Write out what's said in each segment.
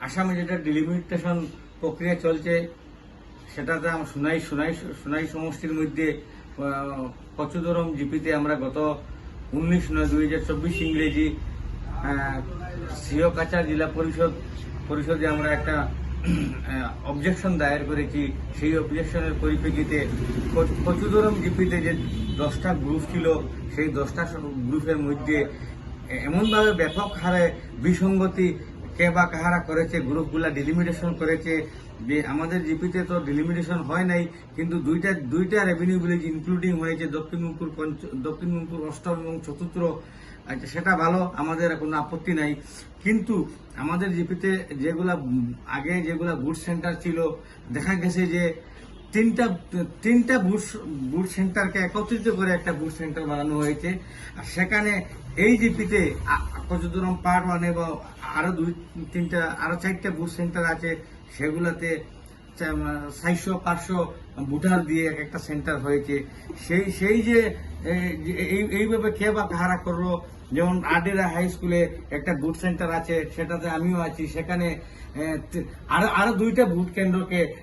আসামে যেটা ডিলিমিটেশন প্রক্রিয়া চলছে সেটাতে আমরা সোনাই সোনাই সোনাই সমষ্টির মধ্যে আহ, কচুদরম জিপিতে আমরা গত উনিশ নয় দুই হাজার চব্বিশ ইংরেজি সিও কাছাড় জেলা পরিষদ পরিষদে আমরা একটা অবজেকশন দায়ের করেছি। সেই অবজেকশনের পরিপ্রেক্ষিতে কচুদরম জিপিতে যে দশটা গ্রুপ ছিল সেই দশটা গ্রুপের মধ্যে এমনভাবে ব্যাপক হারে বিসঙ্গতি কে বা কাহারা করেছে, গ্রুপগুলা ডিলিমিটেশন করেছে যে আমাদের জিপিতে তো ডিলিমিটেশন হয় নাই, কিন্তু দুইটা দুইটা রেভিনিউ ভিলেজ ইনক্লুডিং হয়েছে, দক্ষিণ মুখপুর দক্ষিণ মুখপুর অষ্টম এবং চতুর্থ আচ্ছা সেটা ভালো, আমাদের কোনো আপত্তি নাই। কিন্তু আমাদের জিপিতে যেগুলা, আগে যেগুলা গুড সেন্টার ছিল, দেখা গেছে যে তিনটা তিনটা বুট বুট সেন্টারকে একত্রিত করে একটা বুট সেন্টার বানানো হয়েছে। আর সেখানে এই জিপিতে কচুদরম পার্ট ওয়ানে বা আরও দুই, তিনটা আরও চারটা বুট সেন্টার আছে। সেগুলোতে চারশো, পাঁচশো বুটার দিয়ে এক একটা সেন্টার হয়েছে। সেই সেই যে এই- এইভাবে কে বা কাহারা করল যেমন আডেরা হাই স্কুলে একটা বুট সেন্টার আছে সেটাতে আমিও আছি। সেখানে আরও আরও দুইটা বুট কেন্দ্রকে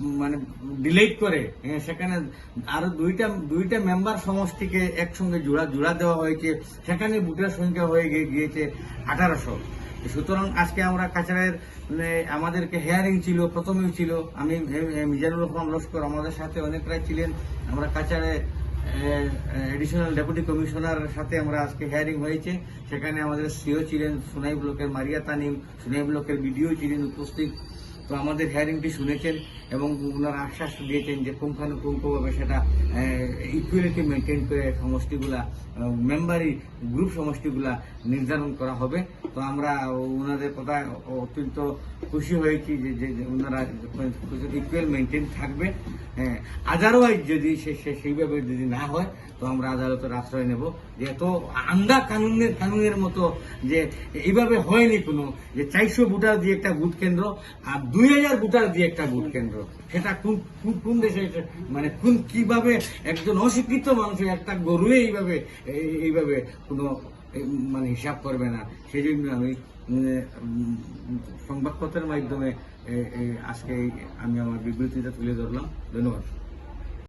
মানে ডিলেট করে সেখানে আরও দুইটা দুইটা মেম্বার সমষ্টিকে একসঙ্গে জোড়া জোড়া দেওয়া হয়েছে। সেখানে বুটের সংখ্যা হয়ে গিয়ে- গিয়েছে আঠারোশো। সুতরাং আজকে আমরা কাছাড়ের মানে, আমাদেরকে হেয়ারিং ছিল প্রথমেই ছিল। আমি মিজানুর রহমান লস্কর আমাদের সাথে অনেকরাই ছিলেন। আমরা কাছাড়ে এডিশনাল ডেপুটি কমিশনার সাথে আমরা আজকে হেয়ারিং হয়েছে। সেখানে আমাদের সিও ছিলেন সুনাই ব্লকের মারিয়া তানিম সুনাই ব্লকের বিডিও ছিলেন উপস্থিত। তো আমাদের হেয়ারিংটি শুনেছেন এবং ওনারা আশ্বাস দিয়েছেন যে পুঙ্খানুপুঙ্খভাবে সেটা ইকুয়ালিটি মেনটেন করে সমষ্টিগুলা মেম্বারি গ্রুপ সমষ্টিগুলা নির্ধারণ করা হবে। তো আমরা ওনাদের কথা অত্যন্ত খুশি হয়েছি যে যে ওনারা ইকুয়াল মেনটেন থাকবে হ্যাঁ আদারওয়াইজ যদি সে- সেইভাবে যদি না হয়, তো আমরা আদালতের আশ্রয় নেব। যে এত আন্দা কানুনের কানুনের মতো যে এইভাবে হয়নি কোনো, যে চারশো ভোটার দিয়ে একটা ভোট কেন্দ্র, আর দুই হাজার ভোটার দিয়ে একটা ভোট কেন্দ্র। সেটা কোন, কোন- দেশে মানে কোন কীভাবে একজন অশিক্ষিত মানুষ একটা গরু এইভাবে, এই- এইভাবে কোনো মানে হিসাব করবে না। সেই জন্য আমি সংবাদপত্রের মাধ্যমে আজকে আমি আমার বিবৃতিটা তুলে ধরলাম। ধন্যবাদ।